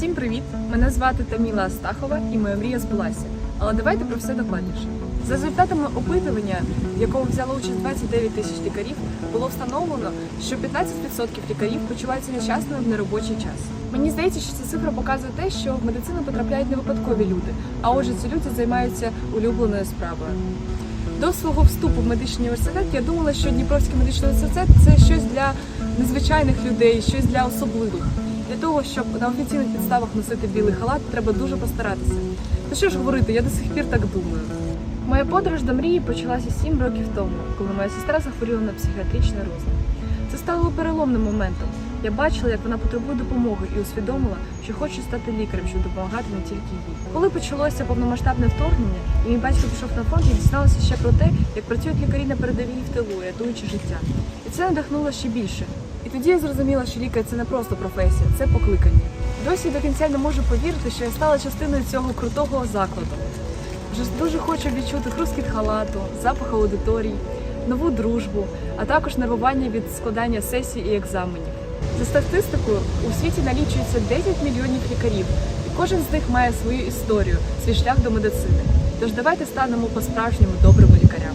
Всім привіт! Мене звати Таміла Астахова і моя мрія збулася. Але давайте про все докладніше. За результатами опитування, в якому взяло участь 29 тисяч лікарів, було встановлено, що 15% лікарів почуваються нещасними в неробочий час. Мені здається, що ця цифра показує те, що в медицину потрапляють не випадкові люди, а отже, ці люди займаються улюбленою справою. До свого вступу в медичний університет я думала, що Дніпровський медичний університет це щось для незвичайних людей, щось для особливих. Для того, щоб на офіційних підставах носити білий халат, треба дуже постаратися. Та що ж говорити, я до сих пір так думаю. Моя подорож до мрії почалася 7 років тому, коли моя сестра захворіла на психіатричний розлад. Це стало переломним моментом. Я бачила, як вона потребує допомоги і усвідомила, що хочу стати лікарем, щоб допомагати не тільки їй. Коли почалося повномасштабне вторгнення, і мій батько пішов на фронт, я дізналася ще про те, як працюють лікарі на передовій в тилу, рятуючи життя. І це надихнуло ще більше. І тоді я зрозуміла, що лікар це не просто професія, це покликання. Досі до кінця не можу повірити, що я стала частиною цього крутого закладу. Вже дуже хочу відчути хрускіт халату, запах аудиторій, нову дружбу, а також нервування від складання сесій і екзаменів. За статистикою, у світі налічується 10 мільйонів лікарів, і кожен з них має свою історію, свій шлях до медицини. Тож давайте станемо по-справжньому добрими лікарями.